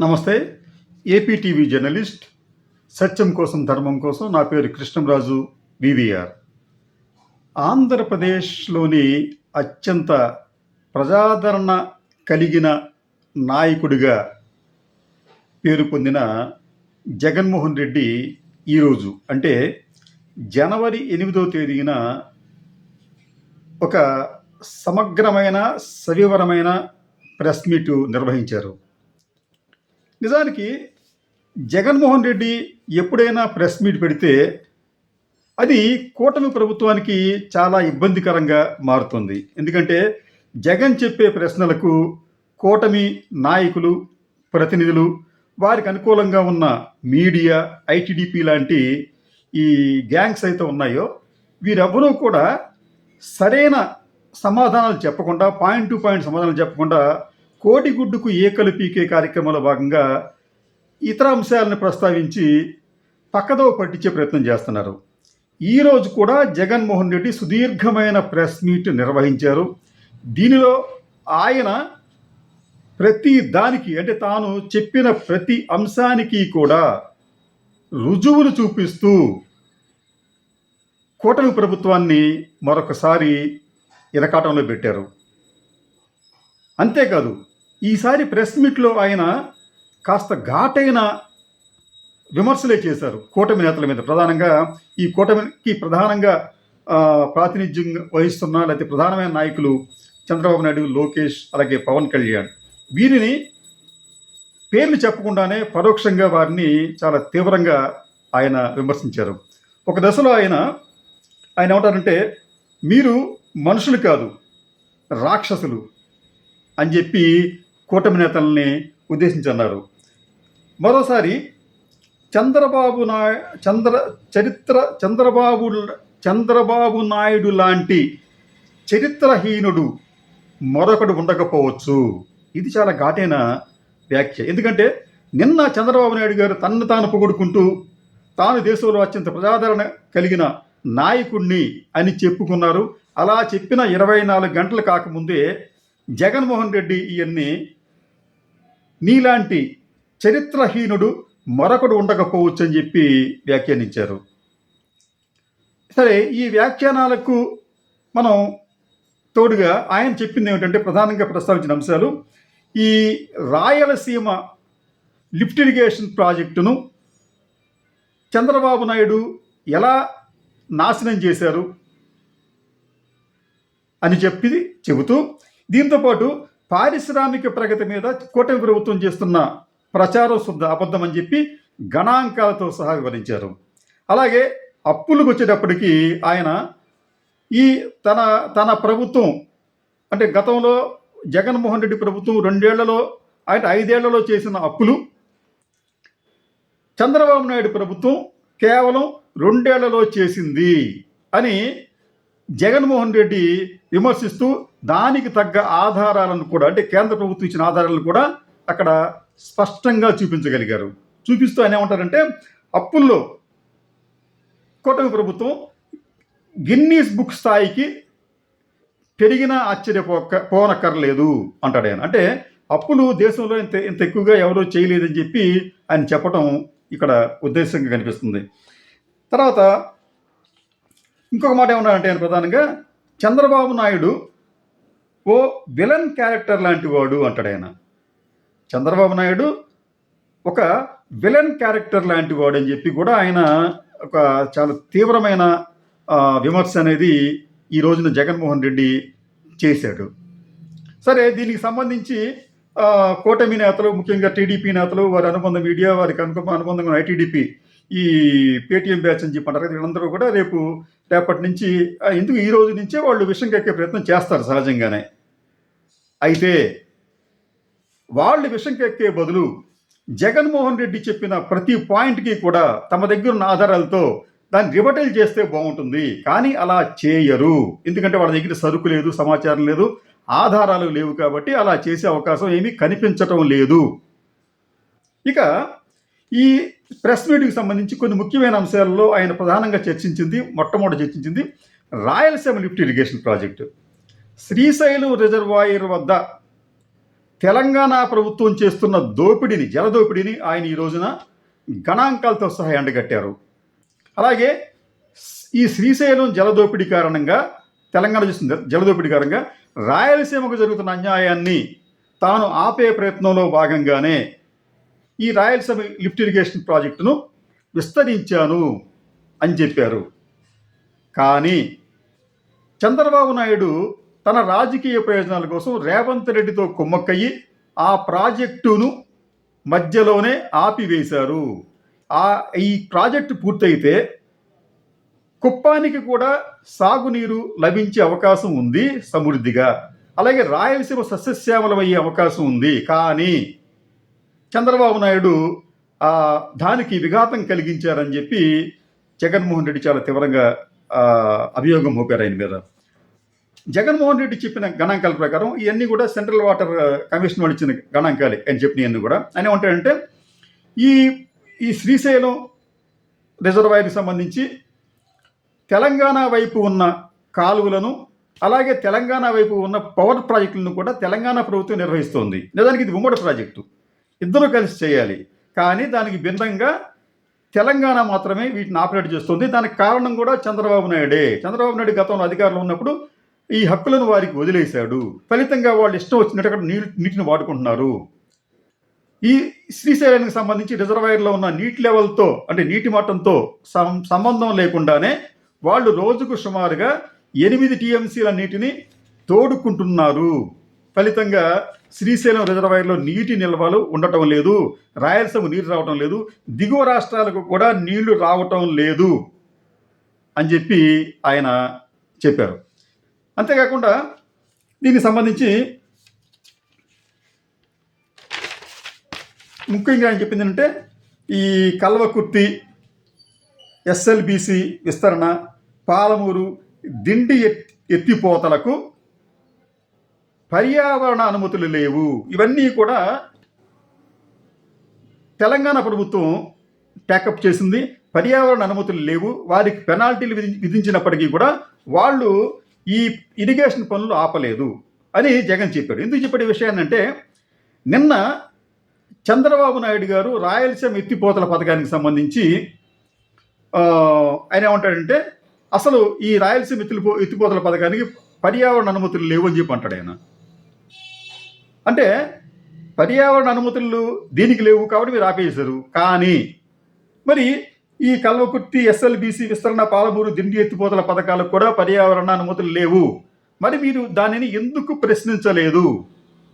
నమస్తే APTV journalist సత్యం కోసం ధర్మం కోసం నా పేరు కృష్ణంరాజు వివిఆర్ ఆంధ్రప్రదేశ్లోని అత్యంత ప్రజాదరణ కలిగిన నాయకుడిగా పేరు పొందిన జగన్మోహన్ రెడ్డి ఈరోజు. అంటే జనవరి ఎనిమిదవ తేదీన ఒక సమగ్రమైన సవివరమైన ప్రెస్ మీటు నిర్వహించారు. నిజానికి జగన్మోహన్ రెడ్డి ఎప్పుడైనా ప్రెస్ మీట్ పెడితే అది కూటమి ప్రభుత్వానికి చాలా ఇబ్బందికరంగా మారుతుంది. ఎందుకంటే జగన్ చెప్పే ప్రశ్నలకు కూటమి నాయకులు ప్రతినిధులు వారికి అనుకూలంగా ఉన్న మీడియా ఐటీడీపీ లాంటి ఈ గ్యాంగ్స్ అయితే ఉన్నాయో వీరెవ్వరూ కూడా సరైన సమాధానాలు చెప్పకుండా పాయింట్ టు పాయింట్ సమాధానాలు చెప్పకుండా కోడిగుడ్డుకు ఏకలు పీకే కార్యక్రమంలో భాగంగా ఇతర అంశాలను ప్రస్తావించి పక్కదో పట్టించే ప్రయత్నం చేస్తున్నారు. ఈరోజు కూడా జగన్మోహన్ రెడ్డి సుదీర్ఘమైన ప్రెస్ మీట్ నిర్వహించారు. దీనిలో ఆయన ప్రతి దానికి అంటే తాను చెప్పిన ప్రతి అంశానికి కూడా రుజువులు చూపిస్తూ కూటమి ప్రభుత్వాన్ని మరొకసారి ఇరకాటంలో పెట్టారు. అంతేకాదు ఈసారి ప్రెస్ మీట్లో ఆయన కాస్త ఘాటైన విమర్శలే చేశారు కూటమి నేతల మీద. ప్రధానంగా ఈ కూటమికి ప్రధానంగా ప్రాతినిధ్యం వహిస్తున్న లేకపోతే ప్రధానమైన నాయకులు చంద్రబాబు నాయుడు లోకేష్ అలాగే పవన్ కళ్యాణ్. వీరిని పేర్లు చెప్పకుండానే పరోక్షంగా వారిని చాలా తీవ్రంగా ఆయన విమర్శించారు. ఒక దశలో ఆయన ఆయన ఏమంటారంటే మీరు మనుషులు కాదు రాక్షసులు అని చెప్పి కూటమి నేతల్ని ఉద్దేశించి అన్నారు మరోసారి చంద్రబాబు నాయ చంద్ర చరిత్ర చంద్రబాబు చంద్రబాబు నాయుడు లాంటి చరిత్రహీనుడు మరొకడు ఉండకపోవచ్చు. ఇది చాలా ఘాటైన వ్యాఖ్య. ఎందుకంటే నిన్న చంద్రబాబు నాయుడు గారు తన్ను తాను పొగుడుకుంటూ తాను దేశంలో అత్యంత ప్రజాదరణ కలిగిన నాయకుణ్ణి అని చెప్పుకున్నారు. అలా చెప్పిన ఇరవై నాలుగు గంటలు కాకముందే జగన్మోహన్ రెడ్డి ఇవన్నీ నీలాంటి చరిత్రహీనుడు మరొకడు ఉండకపోవచ్చు అని చెప్పి వ్యాఖ్యానించారు. సరే ఈ వ్యాఖ్యానాలకు మనం తోడుగా ఆయన చెప్పింది ఏమిటంటే ప్రధానంగా ప్రస్తావించిన అంశాలు ఈ రాయలసీమ లిఫ్ట్ ఇరిగేషన్ ప్రాజెక్టును చంద్రబాబు నాయుడు ఎలా నాశనం చేశారు అని చెప్పి చెబుతూ దీంతోపాటు పారిశ్రామిక ప్రగతి మీద కూటమి ప్రభుత్వం చేస్తున్న ప్రచారం శుద్ధ అబద్ధం అని చెప్పి గణాంకాలతో సహా వివరించారు. అలాగే అప్పులకు వచ్చేటప్పటికి ఆయన ఈ తన తన ప్రభుత్వం అంటే గతంలో జగన్మోహన్ రెడ్డి ప్రభుత్వం రెండేళ్ళలో అంటే ఐదేళ్ళలో చేసిన అప్పులు చంద్రబాబు నాయుడు ప్రభుత్వం కేవలం రెండేళ్ళలో చేసింది అని జగన్మోహన్ రెడ్డి విమర్శిస్తూ దానికి తగ్గ ఆధారాలను కూడా అంటే కేంద్ర ప్రభుత్వం ఇచ్చిన ఆధారాలను కూడా అక్కడ స్పష్టంగా చూపించగలిగారు. చూపిస్తూ ఆయన ఏమంటారంటే అప్పుల్లో కూటమి ప్రభుత్వం గిన్నీస్ బుక్ స్థాయికి పెరిగినా ఆశ్చర్యపోక పోనక్కర్లేదు అంటాడు ఆయన. అంటే అప్పులు దేశంలో ఇంత ఇంత ఎక్కువగా ఎవరూ చేయలేదని చెప్పి ఆయన చెప్పడం ఇక్కడ ఉద్దేశంగా కనిపిస్తుంది. తర్వాత ఇంకొక మాట ఏమన్నారంటే ఆయన ప్రధానంగా చంద్రబాబు నాయుడు ఓ విలన్ క్యారెక్టర్ లాంటి వాడు అంటాడు ఆయన. చంద్రబాబు నాయుడు ఒక విలన్ క్యారెక్టర్ లాంటి వాడు అని చెప్పి కూడా ఆయన ఒక చాలా తీవ్రమైన విమర్శ అనేది ఈ రోజున జగన్మోహన్ రెడ్డి చేశాడు. సరే దీనికి సంబంధించి కూటమి నేతలు ముఖ్యంగా టీడీపీ నేతలు వారి అనుబంధ మీడియా వారికి అనుకు అనుబంధంగా ఐటీడీపీ ఈ పేటీఎం బ్యాచ్ అని చెప్పి అంటారు కదా, వీళ్ళందరూ కూడా రేపు రేపటి నుంచి ఎందుకు ఈ రోజు నుంచే వాళ్ళు విషయం కక్కే ప్రయత్నం చేస్తారు సహజంగానే. అయితే వాళ్ళు విషయం కెక్కే బదులు జగన్మోహన్ రెడ్డి చెప్పిన ప్రతి పాయింట్కి కూడా తమ దగ్గర ఉన్న ఆధారాలతో దాన్ని రిబటైల్ చేస్తే బాగుంటుంది. కానీ అలా చేయరు. ఎందుకంటే వాళ్ళ దగ్గర సరుకు లేదు సమాచారం లేదు ఆధారాలు లేవు కాబట్టి అలా చేసే అవకాశం ఏమీ కనిపించటం లేదు. ఇక ఈ ప్రెస్ మీట్కి సంబంధించి కొన్ని ముఖ్యమైన అంశాలలో ఆయన ప్రధానంగా చర్చించింది మొట్టమొదటి చర్చించింది Rayalaseema lift irrigation project. Srisailam reservoir వద్ద తెలంగాణ ప్రభుత్వం చేస్తున్న దోపిడీని జలదోపిడీని ఆయన ఈ రోజున గణాంకాలతో సహా ఎండగట్టారు. అలాగే ఈ శ్రీశైలం జలదోపిడీ కారణంగా తెలంగాణ చేస్తున్న జలదోపిడీ కారణంగా రాయలసీమకు జరుగుతున్న అన్యాయాన్ని తాను ఆపే ప్రయత్నంలో భాగంగానే ఈ రాయలసీమ లిఫ్ట్ ఇరిగేషన్ ప్రాజెక్టును విస్తరించాను అని చెప్పారు. కానీ చంద్రబాబు నాయుడు తన రాజకీయ ప్రయోజనాల కోసం రేవంత్ రెడ్డితో కుమ్మక్కయ్యి ఆ ప్రాజెక్టును మధ్యలోనే ఆపివేశారు. ఆ ఈ ప్రాజెక్టు పూర్తయితే కుప్పానికి కూడా సాగునీరు లభించే అవకాశం ఉంది సమృద్ధిగా. అలాగే రాయలసీమ సస్యశ్యామలమయ్యే అవకాశం ఉంది. కానీ చంద్రబాబు నాయుడు దానికి విఘాతం కలిగించారని చెప్పి జగన్మోహన్ రెడ్డి చాలా తీవ్రంగా అభియోగం మోపారు ఆయన మీద. జగన్మోహన్ రెడ్డి చెప్పిన గణాంకాల ప్రకారం ఇవన్నీ కూడా సెంట్రల్ వాటర్ కమిషన్ వాళ్ళు ఇచ్చిన గణాంకాలే అని చెప్పినవన్నీ కూడా. ఆయన ఉంటాయంటే ఈ ఈ శ్రీశైలం రిజర్వాయర్కి సంబంధించి తెలంగాణ వైపు ఉన్న కాలువలను అలాగే తెలంగాణ వైపు ఉన్న పవర్ ప్రాజెక్టులను కూడా తెలంగాణ ప్రభుత్వం నిర్వహిస్తోంది. నిజానికి ఇది ఉమ్మడి ప్రాజెక్టు. ఇద్దరు కలిసి చేయాలి. కానీ దానికి భిన్నంగా తెలంగాణ మాత్రమే వీటిని ఆపరేట్ చేస్తుంది. దానికి కారణం కూడా చంద్రబాబు నాయుడే. చంద్రబాబు నాయుడు గతంలో అధికారంలో ఉన్నప్పుడు ఈ హక్కులను వారికి వదిలేశాడు. ఫలితంగా వాళ్ళు ఇష్టం వచ్చినట్టు అక్కడ నీళ్ళు నీటిని వాడుకుంటున్నారు. ఈ శ్రీశైలానికి సంబంధించి రిజర్వాయర్లో ఉన్న నీటి లెవెల్తో అంటే నీటి మట్టంతో సం- సంబంధం లేకుండానే వాళ్ళు రోజుకు సుమారుగా ఎనిమిది టీఎంసీల నీటిని తోడుకుంటున్నారు. ఫలితంగా శ్రీశైలం రిజర్వాయర్లో నీటి నిల్వలు ఉండటం లేదు రాయలసీమ నీరు రావటం లేదు దిగువ రాష్ట్రాలకు కూడా నీళ్ళు రావటం లేదు అని చెప్పి ఆయన చెప్పారు. అంతేకాకుండా దీనికి సంబంధించి ముఖ్యంగా ఆయన చెప్పింది ఏంటంటే ఈ కల్వకుర్తి ఎస్ఎల్బిసి విస్తరణ పాలమూరు దిండి ఎత్- ఎత్తిపోతలకు పర్యావరణ అనుమతులు లేవు. ఇవన్నీ కూడా తెలంగాణ ప్రభుత్వం ట్యాకప్ చేసింది. పర్యావరణ అనుమతులు లేవు. వారికి పెనాల్టీలు విధించినప్పటికీ కూడా వాళ్ళు ఈ ఇరిగేషన్ పనులు ఆపలేదు అని జగన్ చెప్పాడు. ఎందుకు చెప్పే విషయాన్ని అంటే నిన్న చంద్రబాబు నాయుడు గారు రాయలసీమ ఎత్తిపోతల పథకానికి సంబంధించి ఆయన ఏమంటాడంటే అసలు ఈ రాయలసీమ ఎత్తిపో ఎత్తిపోతల పథకానికి పర్యావరణ అనుమతులు లేవు అని చెప్పి అంటాడు ఆయన. అంటే పర్యావరణ అనుమతులు దీనికి లేవు కాబట్టి మీరు ఆపేశారు. కానీ మరి ఈ కల్వకుర్తి ఎస్ఎల్బిసి విస్తరణ పాలమూరు దిండి ఎత్తిపోతల పథకాలకు కూడా పర్యావరణ అనుమతులు లేవు. మరి మీరు దానిని ఎందుకు ప్రశ్నించలేదు?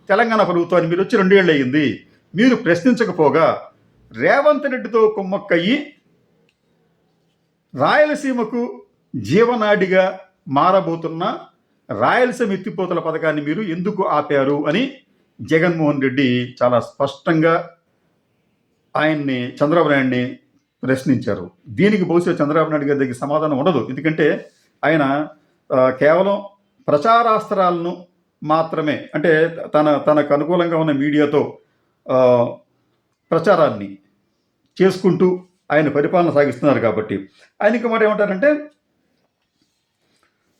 తెలంగాణ ప్రభుత్వాన్ని మీరు వచ్చి రెండేళ్ళు అయ్యింది. మీరు ప్రశ్నించకపోగా రేవంత్ రెడ్డితో కుమ్మక్కయ్యి రాయలసీమకు జీవనాడిగా మారబోతున్న రాయలసీమ ఎత్తిపోతల పథకాన్ని మీరు ఎందుకు ఆపారు అని జగన్మోహన్ రెడ్డి చాలా స్పష్టంగా ఆయన్ని చంద్రబాబు నాయుడిని ప్రశ్నించారు. దీనికి బహుశా చంద్రబాబు నాయుడు గారి దగ్గర సమాధానం ఉండదు. ఎందుకంటే ఆయన కేవలం ప్రచారాస్త్రాలను మాత్రమే అంటే తన తనకు అనుకూలంగా ఉన్న మీడియాతో ప్రచారాన్ని చేసుకుంటూ ఆయన పరిపాలన సాగిస్తున్నారు కాబట్టి. ఆయన ఇంకా మాట ఏమంటారంటే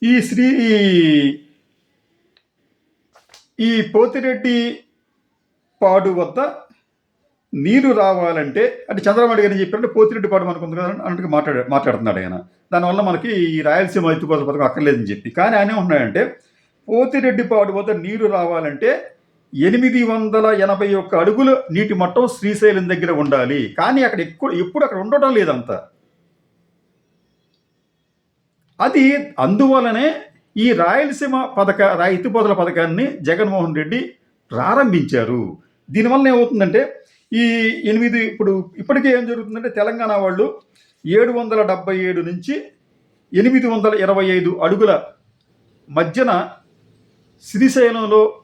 ఈ శ్రీ ఈ- పోతిరెడ్డి పాడు వద్ద నీరు రావాలంటే అంటే చంద్రబాబు గారు చెప్పారంటే పోతిరెడ్డి పాడు మనకు ఉంది కదా అన్నట్టుగా మాట్లాడ మాట్లాడుతున్నాడు ఆయన. దానివల్ల మనకి ఈ రాయలసీమ ఎత్తుకోత పథకం అక్కర్లేదని చెప్పి. కానీ ఆయన ఏమంటున్నాడంటే పోతిరెడ్డి పాడు వద్ద నీరు రావాలంటే ఎనిమిది వందల ఎనభై ఒక్క అడుగుల నీటి మట్టం శ్రీశైలం దగ్గర ఉండాలి. కానీ అక్కడ ఎక్కువ ఎప్పుడు అక్కడ ఉండటం లేదంత అది అందువలనే ఈ రాయలసీమ పథక రా పథకాన్ని జగన్మోహన్ రెడ్డి ప్రారంభించారు. దీనివల్ల ఏమవుతుందంటే ఈ ఎనిమిది ఇప్పుడు ఇప్పటికే ఏం జరుగుతుందంటే తెలంగాణ వాళ్ళు ఏడు వందల డెబ్బై ఏడు నుంచి ఎనిమిది వందల ఇరవై ఐదు అడుగుల మధ్యన శ్రీశైలంలో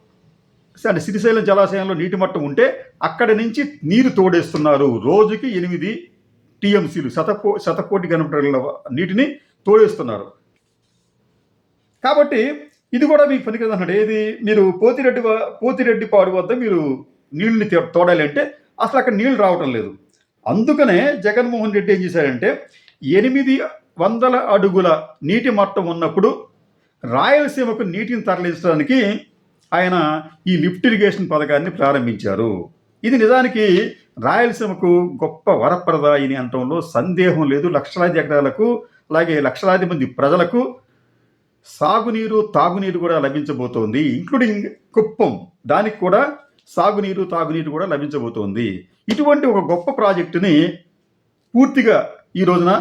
అంటే శ్రీశైలం జలాశయంలో నీటి మట్టం ఉంటే అక్కడి నుంచి నీరు తోడేస్తున్నారు. రోజుకి ఎనిమిది టీఎంసీలు శతకో శతకోటి ఘనమీటర్ల నీటిని తోడేస్తున్నారు. కాబట్టి ఇది కూడా మీకు పనికిరదు అన్నాడు. ఏది? మీరు పోతిరెడ్డి పోతిరెడ్డి పాడు వద్ద మీరు నీళ్ళని తే- తోడాలి అంటే అసలు అక్కడ నీళ్ళు రావటం లేదు. అందుకనే జగన్మోహన్ రెడ్డి ఏం చేశారంటే ఎనిమిది వందల అడుగుల నీటి మట్టం ఉన్నప్పుడు రాయలసీమకు నీటిని తరలించడానికి ఆయన ఈ లిఫ్ట్ ఇరిగేషన్ పథకాన్ని ప్రారంభించారు. ఇది నిజానికి రాయలసీమకు గొప్ప వరప్రదాయిని అనటంలో సందేహం లేదు. లక్షలాది ఎకరాలకు అలాగే లక్షలాది మంది ప్రజలకు సాగునీరు తాగునీరు కూడా లభించబోతోంది ఇంక్లూడింగ్ కుప్పం. దానికి కూడా సాగునీరు తాగునీరు కూడా లభించబోతోంది. ఇటువంటి ఒక గొప్ప ప్రాజెక్టుని పూర్తిగా ఈ రోజున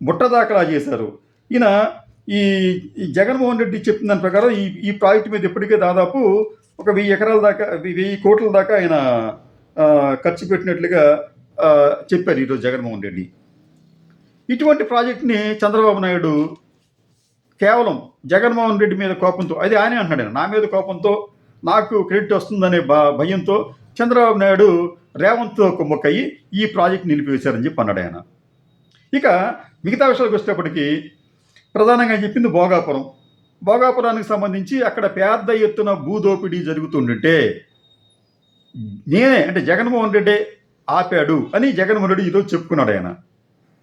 బుట్టదాఖలా చేశారు. ఈయన ఈ జగన్మోహన్ రెడ్డి చెప్పిన దాని ప్రకారం ఈ ఈ ప్రాజెక్టు మీద ఇప్పటికే దాదాపు ఒక వెయ్యి ఎకరాల దాకా వెయ్యి కోట్ల దాకా ఆయన ఖర్చు పెట్టినట్లుగా చెప్పారు ఈరోజు జగన్మోహన్ రెడ్డి. ఇటువంటి ప్రాజెక్ట్ని చంద్రబాబు నాయుడు కేవలం జగన్మోహన్ రెడ్డి మీద కోపంతో అది ఆయనే అంటున్నాడు నా మీద కోపంతో నాకు క్రెడిట్ వస్తుందనే భ భయంతో చంద్రబాబు నాయుడు రేవంత్తో కుమ్మక్కయ్యి ఈ ప్రాజెక్ట్ నిలిపివేశారని చెప్పి అన్నాడు ఆయన. ఇక మిగతా విషయాలకు వచ్చేటప్పటికీ ప్రధానంగా చెప్పింది భోగాపురం. భోగాపురానికి సంబంధించి అక్కడ పెద్ద ఎత్తున భూదోపిడీ జరుగుతుంటే నేనే అంటే జగన్మోహన్ రెడ్డి ఆపాడు అని జగన్మోహన్ రెడ్డి ఈరోజు చెప్పుకున్నాడు ఆయన.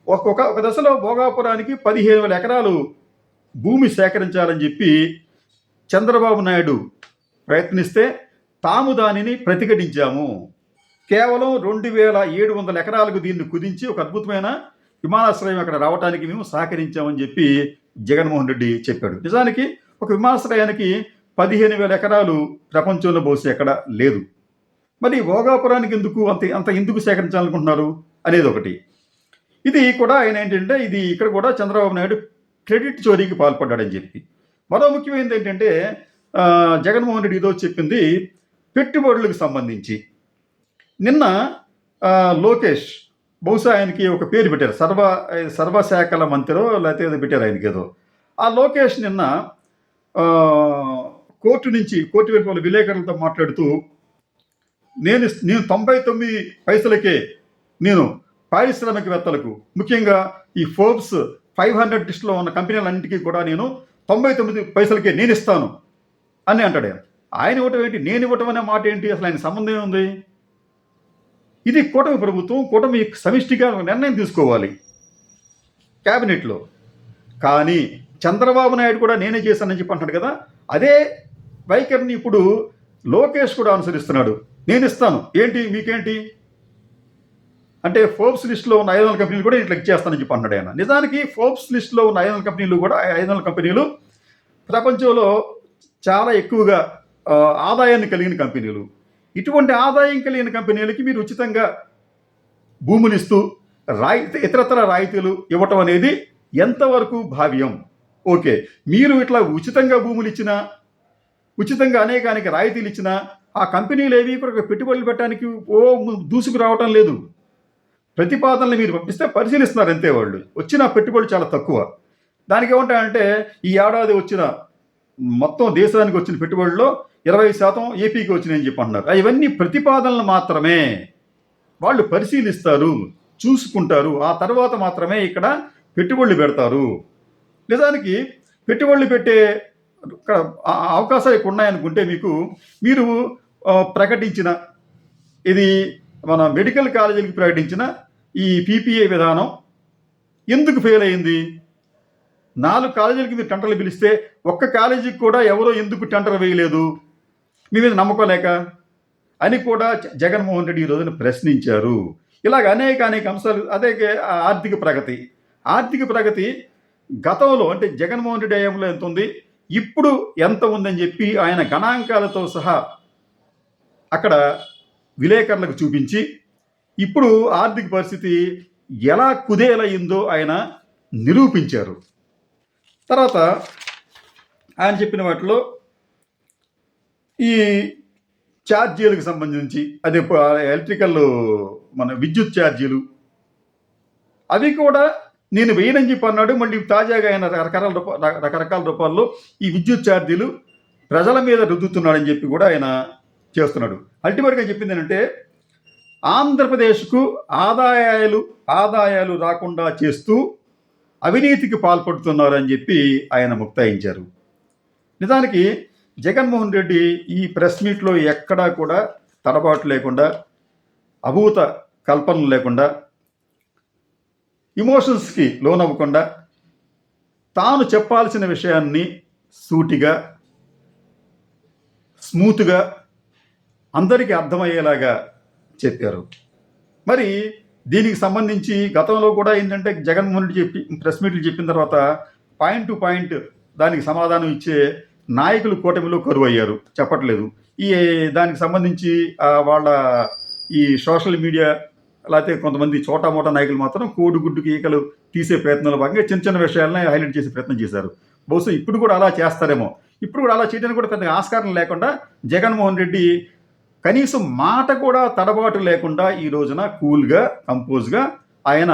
ఒక్కొక్క ఒక దశలో భోగాపురానికి పదిహేను వేల ఎకరాలు భూమి సేకరించాలని చెప్పి చంద్రబాబు నాయుడు ప్రయత్నిస్తే తాము దానిని ప్రతిఘటించాము. కేవలం రెండు వేల ఏడు వందల ఎకరాలకు దీన్ని కుదించి ఒక అద్భుతమైన విమానాశ్రయం అక్కడ రావడానికి మేము సహకరించామని చెప్పి జగన్మోహన్ రెడ్డి చెప్పాడు. నిజానికి ఒక విమానాశ్రయానికి పదిహేను వేల ఎకరాలు ప్రపంచంలో బహుశా ఎక్కడ లేదు. మరి భోగాపురానికి ఎందుకు అంత అంత ఎందుకు సేకరించాలనుకుంటున్నారు? అనేది ఒకటి. ఇది కూడా ఆయన ఏంటంటే ఇది ఇక్కడ కూడా చంద్రబాబు నాయుడు క్రెడిట్ చోరీకి పాల్పడ్డాడని చెప్పి. మరో ముఖ్యమైనది ఏంటంటే జగన్మోహన్ రెడ్డి ఈరోజు చెప్పింది పెట్టుబడులకు సంబంధించి. నిన్న లోకేష్ బహుశా ఆయనకి ఒక పేరు పెట్టారు సర్వ సర్వశాఖల మంత్రో లేకపోతే ఏదో పెట్టారు ఆయనకి ఏదో. ఆ లోకేష్ నిన్న కోర్టు నుంచి కోర్టు వెలుపల విలేకరులతో మాట్లాడుతూ నేను నేను తొంభై తొమ్మిది పైసలకే నేను పారిశ్రామికవేత్తలకు ముఖ్యంగా ఈ ఫోర్బ్స్ ఫైవ్ హండ్రెడ్ లిస్టులో ఉన్న కంపెనీలన్నింటికీ కూడా నేను తొంభై తొమ్మిది పైసలకే నేను ఇస్తాను అని అంటాడు ఆయన. ఆయన ఇవ్వటం ఏంటి? నేను ఇవ్వటం అనే మాట ఏంటి? అసలు ఆయన సంబంధం ఉంది ఇది కూటమి ప్రభుత్వం కూటమి సమిష్టిగా నిర్ణయం తీసుకోవాలి క్యాబినెట్లో. కానీ చంద్రబాబు నాయుడు కూడా నేనే చేశానని చెప్పి అంటాడు కదా? అదే వైఖరిని ఇప్పుడు లోకేష్ కూడా అనుసరిస్తున్నాడు. నేను ఇస్తాను ఏంటి? మీకేంటి? అంటే ఫోర్బ్స్ లిస్ట్లో ఉన్న ఐదు వందల కంపెనీలు కూడా ఇట్లా చేస్తానని చెప్పి అన్నాడు ఆయన. నిజానికి ఫోర్బ్స్ లిస్ట్లో ఉన్న ఐదు వందల కంపెనీలు కూడా ఐదు వందల కంపెనీలు ప్రపంచంలో చాలా ఎక్కువగా ఆదాయాన్ని కలిగిన కంపెనీలు. ఇటువంటి ఆదాయం కలిగిన కంపెనీలకి మీరు ఉచితంగా భూములు ఇస్తూ రాయితీ ఇతరతర రాయితీలు ఇవ్వటం అనేది ఎంతవరకు భావ్యం? ఓకే మీరు ఇట్లా ఉచితంగా భూములు ఇచ్చినా ఉచితంగా అనేకానికి రాయితీలు ఇచ్చినా ఆ కంపెనీలు ఏవి ఇక్కడ పెట్టుబడులు పెట్టడానికి ఓ దూసుకు రావటం లేదు. ప్రతిపాదనలు మీరు పంపిస్తే పరిశీలిస్తున్నారు అంతే వాళ్ళు. వచ్చిన పెట్టుబడి చాలా తక్కువ. దానికి ఏమంటాయంటే ఈ ఏడాది వచ్చిన మొత్తం దేశానికి వచ్చిన పెట్టుబడుల్లో ఇరవై శాతం ఏపీకి వచ్చినాయని చెప్పి అంటున్నారు. ఇవన్నీ ప్రతిపాదనలు మాత్రమే. వాళ్ళు పరిశీలిస్తారు చూసుకుంటారు. ఆ తర్వాత మాత్రమే ఇక్కడ పెట్టుబడులు పెడతారు. నిజానికి పెట్టుబడులు పెట్టే అవకాశాలు ఇక్కడ ఉన్నాయనుకుంటే మీకు మీరు ప్రకటించిన ఇది మన మెడికల్ కాలేజీలకు ప్రకటించిన ఈ పీపీఏ విధానం ఎందుకు ఫెయిల్ అయింది? నాలుగు కాలేజీలకి మీరు టెండర్లు పిలిస్తే ఒక్క కాలేజీకి కూడా ఎవరో ఎందుకు టెండర్ వేయలేదు? మీ మీద నమ్మకోలేక అని కూడా జగన్మోహన్ రెడ్డి ఈ రోజున ప్రశ్నించారు. ఇలాగ అనేక అనేక అంశాలు అదే ఆర్థిక ప్రగతి. ఆర్థిక ప్రగతి గతంలో అంటే జగన్మోహన్ రెడ్డి హయాంలో ఎంత ఉంది? ఇప్పుడు ఎంత ఉందని చెప్పి ఆయన గణాంకాలతో సహా అక్కడ విలేకరులకు చూపించి ఇప్పుడు ఆర్థిక పరిస్థితి ఎలా కుదేలయ్యిందో ఆయన నిరూపించారు. తర్వాత ఆయన చెప్పిన వాటిలో ఈ ఛార్జీలకు సంబంధించి అదే ఎలక్ట్రికల్ మన విద్యుత్ ఛార్జీలు అవి కూడా నేను వేయనని చెప్పి అన్నాడు. మళ్ళీ తాజాగా ఆయన రకరకాల రూప రకరకాల రూపాల్లో ఈ విద్యుత్ ఛార్జీలు ప్రజల మీద రుద్దుతున్నాడని చెప్పి కూడా ఆయన చేస్తున్నాడు. అల్టిమేట్గా చెప్పింది ఏంటంటే ఆంధ్రప్రదేశ్కు ఆదాయాలు ఆదాయాలు రాకుండా చేస్తూ అవినీతికి పాల్పడుతున్నారని చెప్పి ఆయన ముక్తాయించారు. నిజానికి జగన్మోహన్ రెడ్డి ఈ ప్రెస్ మీట్లో ఎక్కడా కూడా తడబాటు లేకుండా అభూత కల్పనలు లేకుండా ఇమోషన్స్కి లోనవ్వకుండా తాను చెప్పాల్సిన విషయాన్ని సూటిగా స్మూత్గా అందరికీ అర్థమయ్యేలాగా చెప్పారు. మరి దీనికి సంబంధించి గతంలో కూడా ఏంటంటే జగన్మోహన్ రెడ్డి చెప్పి ప్రెస్ మీట్లు చెప్పిన తర్వాత పాయింట్ టు పాయింట్ దానికి సమాధానం ఇచ్చే నాయకులు కూటమిలో కరువు అయ్యారు చెప్పట్లేదు. ఈ దానికి సంబంధించి వాళ్ళ ఈ సోషల్ మీడియా లేకపోతే కొంతమంది చోటా మోటా నాయకులు మాత్రం కోడిగుడ్డుకి ఈకలు తీసే ప్రయత్నంలో భాగంగా చిన్న చిన్న విషయాలనే హైలైట్ చేసే ప్రయత్నం చేశారు. బహుశా ఇప్పుడు కూడా అలా చేస్తారేమో. ఇప్పుడు కూడా అలా చేయడానికి కూడా పెద్దగా ఆస్కారం లేకుండా జగన్మోహన్ రెడ్డి కనీసం మాట కూడా తడబాటు లేకుండా ఈ రోజున కూల్గా కంపోజ్గా ఆయన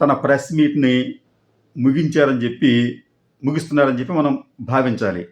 తన ప్రెస్ మీట్ని ముగించారని చెప్పి ముగిస్తున్నారని చెప్పి మనం భావించాలి.